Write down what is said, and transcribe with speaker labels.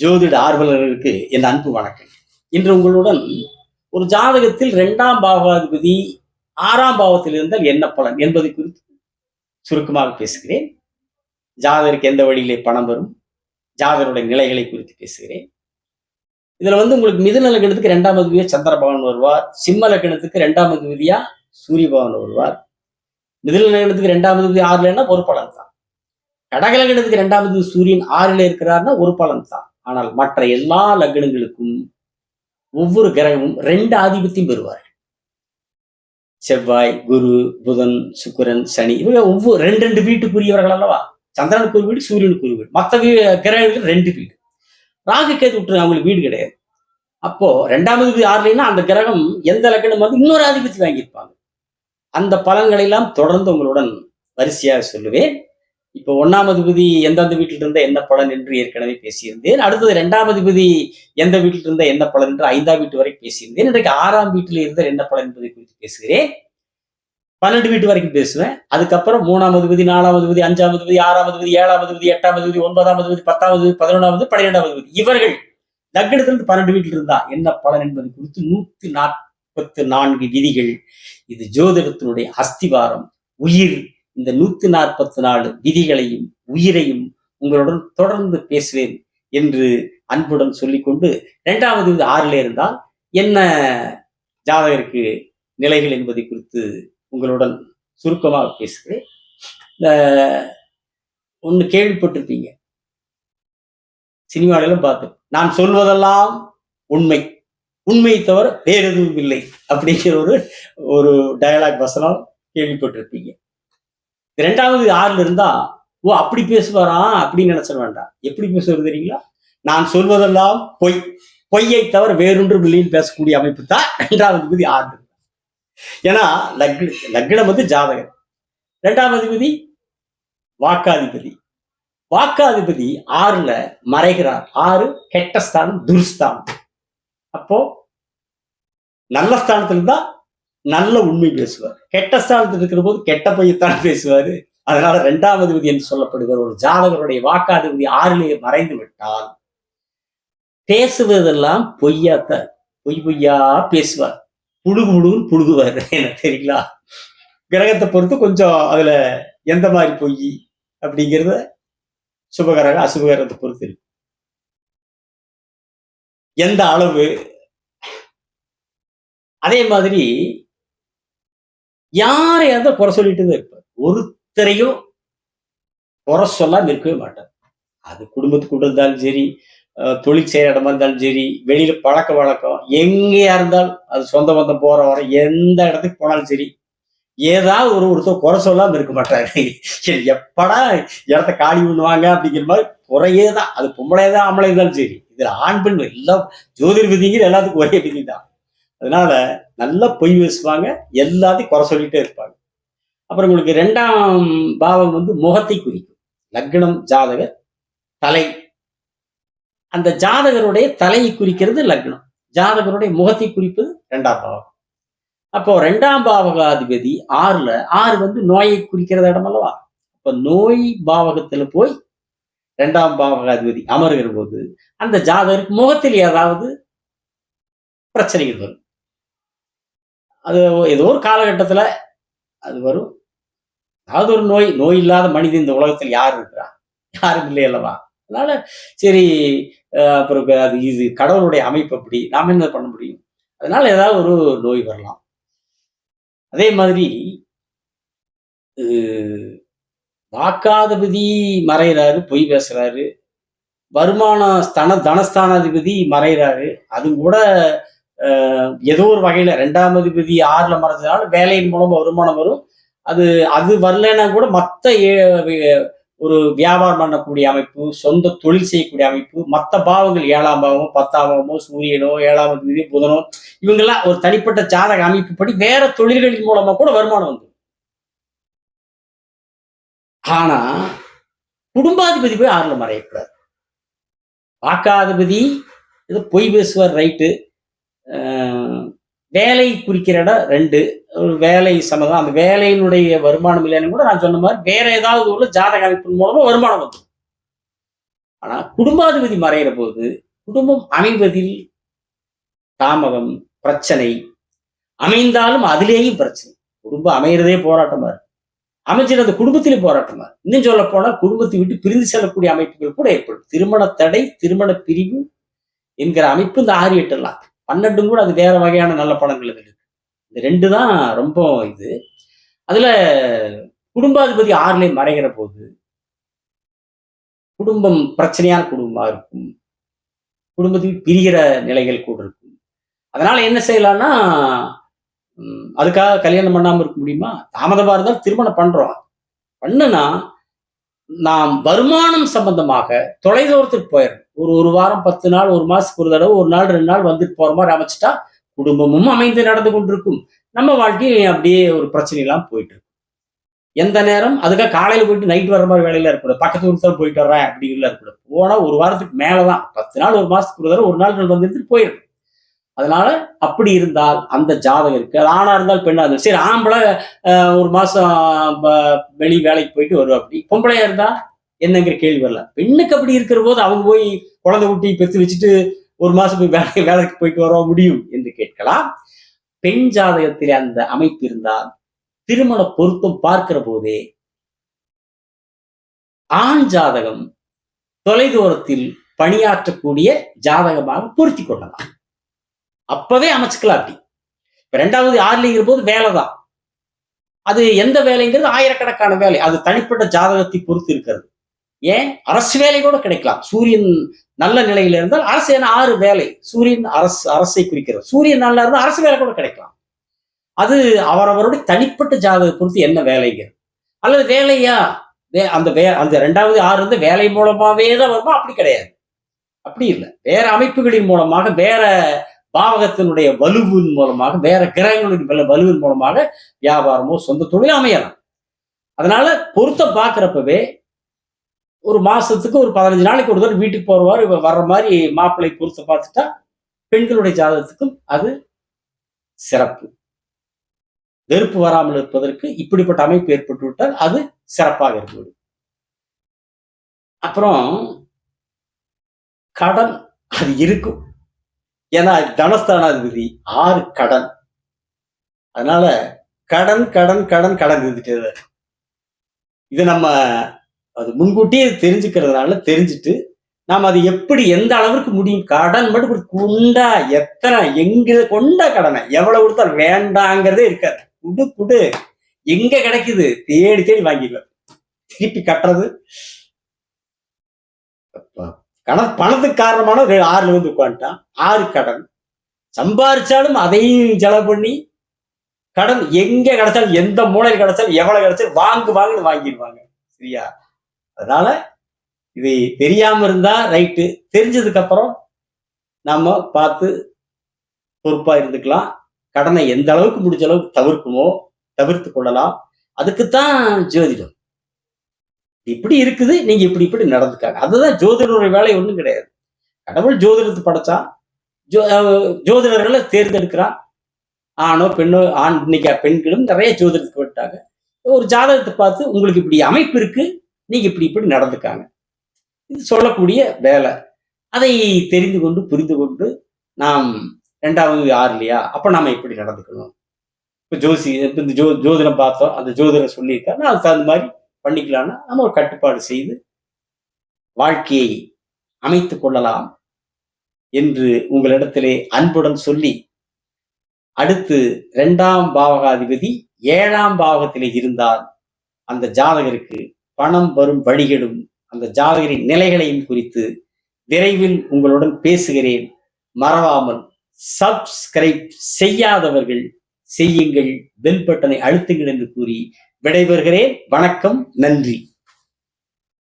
Speaker 1: ஜோதிட ஆர்வலர்களுக்கு என் அன்பு வணக்கம் இன்று உங்களுடன் ஒரு ஜாதகத்தில் இரண்டாம் பாவாதிபதி ஆறாம் பாவத்தில் இருந்தால் என்ன பலன் என்பது குறித்து சுருக்கமாக பேசுகிறேன். ஜாதகருக்கு எந்த வழியிலே பணம் வரும் ஜாதகருடைய நிலைகளை குறித்து பேசுகிறேன். இதுல வந்து உங்களுக்கு மிதுன லக்னத்துக்கு இரண்டாம் அதிபதியா சந்திர பவன் வருவார் சிம்ம லக்னத்துக்கு இரண்டாம் அதிபதியா சூரிய பவன் வருவார். மிதுன லக்னத்துக்கு இரண்டாம் அதிபதி ஆறுலன்னா ஒரு பலன் தான். கடக லக்னத்துக்கு இரண்டாம் அதிபதி சூரியன் ஆறுல இருக்கிறார்னா ஒரு பலன் தான். ஆனால் மற்ற எல்லா லக்னங்களுக்கும் ஒவ்வொரு கிரகமும் ரெண்டு ஆதிபத்தியம் பெறுவார்கள். செவ்வாய் குரு புதன் சுக்கிரன் சனி இவங்க ஒவ்வொரு ரெண்டு ரெண்டு வீட்டுக்குரியவர்கள் அல்லவா? சந்திரனுக்கு ஒரு வீடு சூரியனுக்கு ஒரு வீடு. மற்ற வீ கிரகங்களுக்கு ரெண்டு வீடு. ராகு கேது விட்டுருங்க அவங்களுக்கு வீடு கிடையாது. அப்போ ரெண்டாவது வீடு ஆறுலைன்னா அந்த கிரகம் எந்த லக்னம் வந்து இன்னொரு ஆதிபத்தி வாங்கியிருப்பாங்க. அந்த பலன்களை எல்லாம் தொடர்ந்து உங்களுடன் வரிசையாக சொல்லுவேன். இப்போ ஒன்னாம் அதிபதி எந்தெந்த வீட்டில் இருந்த என்ன பலன் என்று ஏற்கனவே பேசியிருந்தேன். அடுத்தது ரெண்டாம் அதிபதி எந்த வீட்டில் இருந்த என்ன பலன் என்று ஐந்தாம் வீட்டு வரை பேசியிருந்தேன். இன்றைக்கு ஆறாம் வீட்டில் இருந்த என்ன பலன் என்பதை குறித்து பேசுகிறேன். பன்னெண்டு வீட்டு வரைக்கும் பேசுவேன். அதுக்கப்புறம் மூணாம் அதிபதி நாலாம் அதிபதி அஞ்சாம் அதிபதி ஆறாம் அதிபதி ஏழாம் அதிபதி எட்டாம் அதிபதி ஒன்பதாம் அதிபதி பத்தாம் அதிபதி பதினொன்றாம் அதிபதி பன்னிரெண்டாம் அதிபதி. இவர்கள் லக்னத்திலிருந்து பன்னெண்டு வீட்டில் இருந்தா என்ன பலன் என்பது குறித்து நூத்தி நாற்பத்து நான்கு விதிகள். இது ஜோதிடத்தினுடைய அஸ்திவாரம். உயிர் இந்த நூத்தி நாற்பத்தி நாலு விதிகளையும் உயிரையும் உங்களுடன் தொடர்ந்து பேசுவேன் என்று அன்புடன் சொல்லிக்கொண்டு இரண்டாவது இது ஆறில் இருந்தால் என்ன ஜாதகருக்கு நிலைகள் என்பதை குறித்து உங்களுடன் சுருக்கமாக பேசுகிறேன். ஒன்று கேள்விப்பட்டிருப்பீங்க. சினிமாவிலும் பார்த்து நான் சொல்வதெல்லாம் உண்மை. உண்மை தவிர வேறு எதுவும் இல்லை. அப்படிங்கிற ஒரு ஒரு டயலாக் வசனம் கேள்விப்பட்டிருப்பீங்க. ரெண்டாவது ஆறுல இருந்தா ஓ அப்படி பேசுவாராம் அப்படின்னு நினைச்சிட வேண்டாம் எப்படி பேசுவது தெரியுங்களா? நான் சொல்வதெல்லாம் பொய். பொய்யை தவிர வேறொன்றும் இல்லைன்னு பேசக்கூடிய அமைப்பு தான் ரெண்டாவது விதி ஆறு ஏன்னா லக்ன லக்னம் வந்து ஜாதகர். ரெண்டாவது விதி வாக்காதிபதி. வாக்காதிபதி ஆறுல மறைகிறார். ஆறு கெட்ட ஸ்தானம் துர்ஸ்தானம். அப்போ நல்ல ஸ்தானத்துல இருந்தா நல்ல உண்மை பேசுவார். கெட்ட ஸ்தானத்தில் இருக்கிற போது கெட்ட பொய்யத்தான் பேசுவாரு. அதனால இரண்டாவது விதி என்று சொல்லப்படுகிற ஒரு ஜாதகருடைய வாக்காதிபதி ஆறிலே மறைந்து விட்டால் பேசுவதெல்லாம் பொய்யாத்தான். பொய் பொய்யா பேசுவார். புழுகு முழுகுன்னு புழுகுவார். என்ன தெரியுங்களா? கிரகத்தை பொறுத்து கொஞ்சம் அதுல எந்த மாதிரி பொய் அப்படிங்கிறத சுபகரக அசுபகரத்தை பொறுத்து இருக்கு. எந்த அளவு? அதே மாதிரி யாரையாவது குறை சொல்லிட்டு தான் இருப்பார். ஒருத்தரையும் குறை சொல்லாம இருக்கவே மாட்டார். அது குடும்பத்துக்குள்ள இருந்தாலும் சரி தொழில் செய்கிற இடமா இருந்தாலும் சரி வெளியில பழக்க வழக்கம் எங்கேயா இருந்தாலும் அது சொந்த பந்தம் போற வர எந்த இடத்துக்கு போனாலும் சரி ஏதாவது ஒரு ஒருத்தர் குறை சொல்லாம இருக்க மாட்டாரு. சரி எப்படா இடத்த காலி பண்ணுவாங்க அப்படிங்கிற மாதிரி குறையே தான் அது பொம்பளையே தான் ஆம்பளை இருந்தாலும் சரி. இதுல ஆண் பெண் எல்லாம் ஜோதிர் விதிங்கிற எல்லாத்துக்கும் ஒரே விதி தான் அதனால நல்லா பொய் பேசுவாங்க எல்லாத்தையும் குறை சொல்லிட்டே இருப்பாங்க. அப்புறம் உங்களுக்கு ரெண்டாம் பாவம் வந்து முகத்தை குறிக்கும். லக்னம் ஜாதகர் தலை. அந்த ஜாதகருடைய தலையை குறிக்கிறது லக்னம். ஜாதகருடைய முகத்தை குறிப்பது ரெண்டாம் பாவம். அப்போ ரெண்டாம் பாவகாதிபதி ஆறுல ஆறு வந்து நோயை குறிக்கிறது இடம் அல்லவா? அப்ப நோய் பாவகத்துல போய் ரெண்டாம் பாவகாதிபதி அமர்கிற போது அந்த ஜாதகருக்கு முகத்தில் ஏதாவது பிரச்சனைகள் வரும். அது ஏதோ ஒரு காலகட்டத்துல அது வரும். அதாவது ஒரு நோய் நோய் இல்லாத மனிதன் இந்த உலகத்தில் யார் இருக்கிறா? யாரும் இல்லை அல்லவா? அதனால சரி அஹ் அப்புறம் அது இது கடவுளுடைய அமைப்பு அப்படி நாம என்ன பண்ண முடியும்? அதனால ஏதாவது ஒரு நோய் வரலாம். அதே மாதிரி வாக்காதிபதி மறைகிறாரு பொய் பேசுறாரு. வருமான ஸ்தன தனஸ்தானாதிபதி மறைகிறாரு அது கூட ஏதோ ஒரு வகையில் ரெண்டாம் அதிபதி ஆறில் மறைஞ்சதுனால வேலையின் மூலம் வருமானம் வரும். அது அது வரலைன்னா கூட மற்ற ஒரு வியாபாரம் பண்ணக்கூடிய அமைப்பு சொந்த தொழில் செய்யக்கூடிய அமைப்பு மற்ற பாவங்கள் ஏழாம் பாவமோ பத்தாம் பாவமோ சூரியனோ ஏழாம் அதிபதி புதனோ இவங்கெல்லாம் ஒரு தனிப்பட்ட ஜாதக அமைப்புப்படி வேற தொழில்களின் மூலமா கூட வருமானம் வந்து. ஆனா குடும்பாதிபதி போய் ஆறுல மறையக்கூடாது. வாக்காதிபதி இது பொய் பேசுவார் ரைட்டு. வேலை குறிக்கிற இடம் ரெண்டு. ஒரு வேலை சம்மதம் அந்த வேலையினுடைய வருமானம் இல்லைன்னு கூட நான் சொன்ன மாதிரி வேற ஏதாவது உள்ள ஜாதக அமைப்பின் மூலமா வருமானம் வந்துடும். ஆனா குடும்பாதிபதி மறைகிற போது குடும்பம் அமைவதில் தாமதம் பிரச்சனை. அமைந்தாலும் அதிலேயும் பிரச்சனை. குடும்பம் அமைகிறதே போராட்டமா இருக்கு. அமைச்சர் அந்த குடும்பத்திலே போராட்டமா இருக்கு. இன்னும் சொல்ல போனா குடும்பத்தை விட்டு பிரிந்து செல்லக்கூடிய அமைப்புகள் கூட ஏற்படும். திருமண தடை திருமண பிரிவு என்கிற அமைப்பு இந்த ஆறு எட்டெல்லாம் பன்னெண்டும் கூட அது வேற வகையான நல்ல படங்கள் இருக்கு. இந்த ரெண்டு தான் ரொம்ப இது. அதுல குடும்பாதிபதி ஆறுல மறைகிற போது குடும்பம் பிரச்சனையான குடும்பமா இருக்கும். குடும்பத்துக்கு பிரிகிற நிலைகள் கூட இருக்கும். அதனால என்ன செய்யலாம்னா அதுக்காக கல்யாணம் பண்ணாமல் இருக்க முடியுமா? தாமதமா இருந்தால் திருமணம் பண்றோம். பண்ணுனா நாம் வருமானம் சம்பந்தமாக தொலைதூரத்துக்கு போயிடணும் ஒரு ஒரு வாரம் பத்து நாள் ஒரு மாசத்துக்கு ஒரு தடவை ஒரு நாள் ரெண்டு நாள் வந்துட்டு போற மாதிரி அமைச்சிட்டா குடும்பமும் அமைந்து நடந்து கொண்டிருக்கும். நம்ம வாழ்க்கையும் அப்படியே ஒரு பிரச்சனை எல்லாம் போயிட்டு இருக்கும் எந்த நேரம்? அதுக்காக காலையில போயிட்டு நைட் வர மாதிரி வேலையில இருக்கக்கூடாது. பக்கத்து ஊருக்கு தான் போயிட்டு வர்றேன் அப்படிங்கிற இருக்கக்கூடாது. போனா ஒரு வாரத்துக்கு மேலதான். பத்து நாள் ஒரு மாசத்துக்கு ஒரு தடவை ஒரு நாள் ரெண்டு வந்துட்டு போயிடும் அதனால அப்படி இருந்தால் அந்த ஜாதகம் இருக்கு. அது ஆணா இருந்தால் பெண்ணா இருந்தால். சரி ஆம்பளை ஒரு மாசம் வெளி வேலைக்கு போயிட்டு வருவா அப்படி. பொம்பளையா இருந்தா? என்னங்கிற கேள்வி வரல. பெண்ணுக்கு அப்படி இருக்கிற போது அவங்க போய் குழந்தை குட்டி பெற்று வச்சுட்டு ஒரு மாசம் போய் வேலை வேலைக்கு போயிட்டு வர முடியும் என்று கேட்கலாம். பெண் ஜாதகத்திலே அந்த அமைப்பு இருந்தால் திருமண பொருத்தம் பார்க்கிற போதே ஆண் ஜாதகம் தொலைதூரத்தில் பணியாற்றக்கூடிய ஜாதகமாக பொருத்தி கொள்ளலாம். அப்பவே அமைச்சுக்கலாம் அப்படி. இப்ப ரெண்டாவது ஆறுலிங்கிற போது வேலை தான் அது எந்த வேலைங்கிறது ஆயிரக்கணக்கான வேலை. அது தனிப்பட்ட ஜாதகத்தை பொறுத்து இருக்கிறது. ஏன்? அரசு வேலை கூட கிடைக்கலாம். சூரியன் நல்ல நிலையில இருந்தால் அரசு என ஆறு வேலை. சூரியன் அரசு அரசை குறிக்கிறது. சூரியன் நல்லா இருந்தால் அரசு வேலை கூட கிடைக்கலாம். அது அவரவருடைய தனிப்பட்ட ஜாதகத்தை பொறுத்து என்ன வேலைங்கிறது அல்லது வேலையா? வே அந்த வே அந்த ரெண்டாவது ஆறு வந்து வேலை மூலமாவே தான் வருமா? அப்படி கிடையாது. அப்படி இல்லை. வேற அமைப்புகளின் மூலமாக வேற பாவகத்தினுடைய வலுவின் மூலமாக வேற கிரகங்களின் வலுவின் மூலமாக வியாபாரமோ சொந்த தொழில் அமையலாம். அதனால பொருத்த பார்க்குறப்பவே ஒரு மாசத்துக்கு ஒரு பதினஞ்சு நாளைக்கு ஒரு தடவை வீட்டுக்கு போறவாரு வர்ற மாதிரி மாப்பிள்ளை பொறுத்து பார்த்துட்டா பெண்களுடைய ஜாதகத்துக்கும் அது சிறப்பு. வெறுப்பு வராமல் இருப்பதற்கு இப்படிப்பட்ட அமைப்பு ஏற்பட்டு விட்டால் அது சிறப்பாக இருக்கும் அப்புறம் கடன் அது இருக்கும். ஏன்னா தனஸ்தானாதிபதி ஆறு கடன். அதனால கடன் கடன் கடன் கடன் இருந்துட்டே இது நம்ம அது முன்கூட்டியே தெரிஞ்சுக்கிறதுனால தெரிஞ்சுட்டு நாம் அது எப்படி எந்த அளவிற்கு முடியும்? கடன் மட்டும் குண்டா எத்தனை எங்க கொண்டா கடனை? எவ்வளவு கொடுத்தாலும் வேண்டாங்கிறதே இருக்காது. குடு குடு. எங்க கிடைக்குது? தேடி தேடி வாங்கிடுவேன் திருப்பி கட்டுறது. கண பணத்துக்கு காரணமான ஆறுல வந்து உட்காந்துட்டான் ஆறு கடன். சம்பாரிச்சாலும் அதையும் செலவு பண்ணி கடன் எங்க கிடைச்சாலும் எந்த மூலையில் கிடைச்சாலும் எவ்வளவு கிடைச்சாலும் வாங்கு வாங்குன்னு வாங்கிடுவாங்க. சரியா? அதனால இது தெரியாம இருந்தா ரைட்டு தெரிஞ்சதுக்கு அப்புறம் நம்ம பார்த்து பொறுப்பா இருந்துக்கலாம். கடனை எந்த அளவுக்கு முடிஞ்ச அளவுக்கு தவிர்க்குமோ தவிர்த்து கொள்ளலாம். அதுக்குத்தான் ஜோதிடம். இப்படி இருக்குது நீங்க இப்படி இப்படி நடந்துக்காங்க. அதுதான் ஜோதிடருடைய வேலை ஒன்றும் கிடையாது. கடவுள் ஜோதிடத்தை படைச்சா ஜோ ஜோதிடர்களை தேர்ந்தெடுக்கிறான். ஆணோ பெண்ணோ ஆண் இன்னைக்கு பெண்களும் நிறைய ஜோதிடத்துக்கு விட்டாங்க ஒரு ஜாதகத்தை பார்த்து உங்களுக்கு இப்படி அமைப்பு இருக்கு நீங்க இப்படி இப்படி நடந்துக்காங்க. இது சொல்லக்கூடிய வேலை. அதை தெரிந்து கொண்டு புரிந்து கொண்டு நாம் ரெண்டாவது யார் இல்லையா? அப்போ நாம் இப்படி நடந்துக்கணும். இப்போ ஜோசி இப்போ இந்த ஜோ ஜோதிடம் பார்த்தோம். அந்த ஜோதிடம் சொல்லியிருக்காரு. அதுக்கு தகுந்த மாதிரி பண்ணிக்கலாம்னா நம்ம ஒரு கட்டுப்பாடு செய்து வாழ்க்கையை அமைத்து கொள்ளலாம் என்று உங்களிடத்திலே அன்புடன் சொல்லி அடுத்து இரண்டாம் பாவகாதிபதி ஏழாம் பாவகத்திலே இருந்தால் அந்த ஜாதகருக்கு பணம் வரும் வழிகளும் அந்த ஜாதகரின் நிலைகளையும் குறித்து விரைவில் உங்களுடன் பேசுகிறேன். மறவாமல் சப்ஸ்கிரைப் செய்யாதவர்கள் செய்யுங்கள். பெல் பட்டனை அழுத்துங்கள் என்று கூறி விடைபெறுகிறேன். வணக்கம் நன்றி.